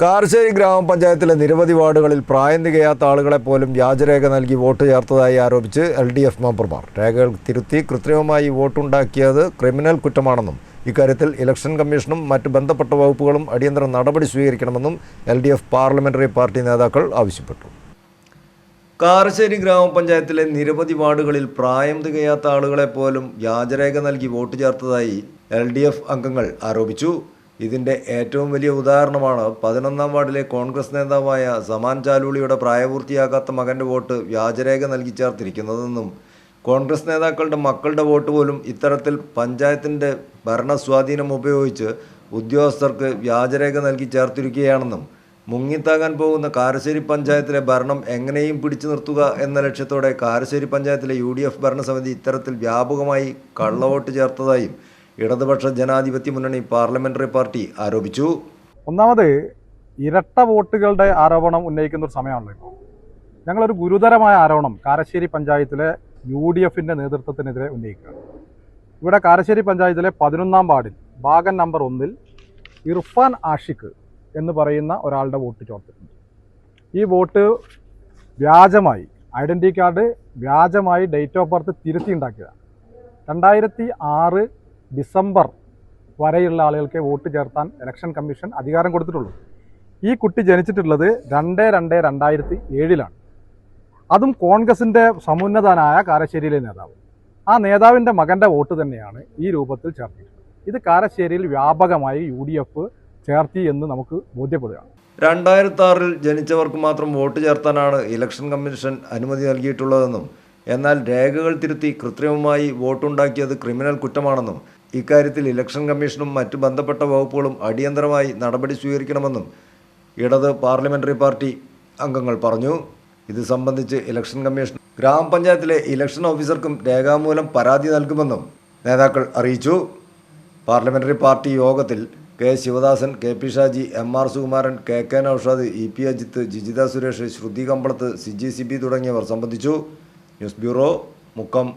കാർശ്ശേരി ഗ്രാമപഞ്ചായത്തിലെ നിരവധി വാർഡുകളിൽ പ്രായം തികയാത്ത ആളുകളെ പോലും വ്യാജരേഖ നൽകി വോട്ട് ചേർത്തതായി ആരോപിച്ച് എൽ ഡി എഫ് മെമ്പർമാർ. രേഖകൾ തിരുത്തി കൃത്രിമമായി വോട്ടുണ്ടാക്കിയത് ക്രിമിനൽ കുറ്റമാണെന്നും ഇക്കാര്യത്തിൽ ഇലക്ഷൻ കമ്മീഷനും മറ്റ് ബന്ധപ്പെട്ട വകുപ്പുകളും അടിയന്തര നടപടി സ്വീകരിക്കണമെന്നും L D F parliamentary party നേതാക്കൾ ആവശ്യപ്പെട്ടു. കാരശ്ശേരി ഗ്രാമപഞ്ചായത്തിലെ നിരവധി വാർഡുകളിൽ പ്രായം തികയാത്ത ആളുകളെ പോലും വ്യാജരേഖ നൽകി വോട്ട് ചേർത്തതായി എൽ ഡി എഫ് അംഗങ്ങൾ ആരോപിച്ചു. ഇതിന്റെ ഏറ്റവും വലിയ ഉദാഹരണമാണ് പതിനൊന്നാം വാർഡിലെ കോൺഗ്രസ് നേതാവായ സമാൻ ചാലൂളിയുടെ പ്രായപൂർത്തിയാകാത്ത മകന്റെ വോട്ട് വ്യാജരേഖ നൽകി ചേർത്തിരിക്കുന്നതെന്നും കോൺഗ്രസ് നേതാക്കളുടെ മക്കളുടെ വോട്ട് പോലും ഇത്തരത്തിൽ പഞ്ചായത്തിന്റെ ഭരണസ്വാധീനം ഉപയോഗിച്ച് ഉദ്യോഗസ്ഥർക്ക് വ്യാജരേഖ നൽകി ചേർത്തിരിക്കുകയാണെന്നും മുങ്ങിത്താകാൻ പോകുന്ന കാരശ്ശേരി പഞ്ചായത്തിലെ ഭരണം എങ്ങനെയും പിടിച്ചു നിർത്തുക എന്ന ലക്ഷ്യത്തോടെ കാരശ്ശേരി പഞ്ചായത്തിലെ യു ഡി എഫ് ഭരണസമിതി ഇത്തരത്തിൽ വ്യാപകമായി കള്ളവോട്ട് ചേർത്തതായും ഇടതുപക്ഷ ജനാധിപത്യ മുന്നണി പാർലമെന്ററി പാർട്ടി ആരോപിച്ചു. ഒന്നാമത് ഇരട്ട വോട്ടുകളുടെ ആരോപണം ഉന്നയിക്കുന്ന ഒരു സമയമാണല്ലോ ഇപ്പോൾ. ഞങ്ങളൊരു ഗുരുതരമായ ആരോപണം കാരശ്ശേരി പഞ്ചായത്തിലെ യു ഡി എഫിന്റെ നേതൃത്വത്തിനെതിരെ ഉന്നയിക്കുക ഇവിടെ കാരശ്ശേരി പഞ്ചായത്തിലെ പതിനൊന്നാം വാർഡിൽ ഭാഗൻ നമ്പർ ഒന്നിൽ ഇർഫാൻ ആഷിഖ് എന്ന് പറയുന്ന ഒരാളുടെ വോട്ട് ചോർത്തിട്ടുണ്ട്. ഈ വോട്ട് വ്യാജമായി ഐഡന്റി കാർഡ് വ്യാജമായി ഡേറ്റ് ഓഫ് ബർത്ത് തിരുത്തി ഉണ്ടാക്കിയതാണ്. രണ്ടായിരത്തി ആറ് ഡിസംബർ വരെയുള്ള ആളുകൾക്ക് വോട്ട് ചേർത്താൻ ഇലക്ഷൻ കമ്മീഷൻ അധികാരം കൊടുത്തിട്ടുള്ളൂ. ഈ കുട്ടി ജനിച്ചിട്ടുള്ളത് രണ്ട് രണ്ട് രണ്ടായിരത്തി ഏഴിലാണ്. അതും കോൺഗ്രസിന്റെ സമുന്നതനായ കാരശ്ശേരിയിലെ നേതാവ്. ആ നേതാവിന്റെ മകന്റെ വോട്ട് തന്നെയാണ് ഈ രൂപത്തിൽ ചേർത്തിട്ടുള്ളത്. ഇത് കാരശ്ശേരിയിൽ വ്യാപകമായി യു ഡി എഫ് ചേർത്തി എന്ന് നമുക്ക് ബോധ്യപ്പെടുകയാണ്. രണ്ടായിരത്തി ആറിൽ ജനിച്ചവർക്ക് മാത്രം വോട്ട് ചേർത്താനാണ് ഇലക്ഷൻ കമ്മീഷൻ അനുമതി നൽകിയിട്ടുള്ളതെന്നും എന്നാൽ രേഖകൾ തിരുത്തി കൃത്രിമമായി വോട്ടുണ്ടാക്കിയത് ക്രിമിനൽ കുറ്റമാണെന്നും ഇക്കാര്യത്തിൽ ഇലക്ഷൻ കമ്മീഷനും മറ്റ് ബന്ധപ്പെട്ട വകുപ്പുകളും അടിയന്തരമായി നടപടി സ്വീകരിക്കണമെന്നും ഇടത് പാർലമെന്ററി പാർട്ടി അംഗങ്ങൾ പറഞ്ഞു. ഇത് സംബന്ധിച്ച് ഇലക്ഷൻ കമ്മീഷൻ ഗ്രാമപഞ്ചായത്തിലെ ഇലക്ഷൻ ഓഫീസർക്കും രേഖാമൂലം പരാതി നൽകുമെന്നും നേതാക്കൾ അറിയിച്ചു. പാർലമെന്ററി പാർട്ടി യോഗത്തിൽ K Sivadasan K P Shaji M R Sukumaran K K Naushad E P Ajith Jijitha Suresh Sruthi Kambalath C B തുടങ്ങിയവർ സംബന്ധിച്ചു. News bureau Mukkam.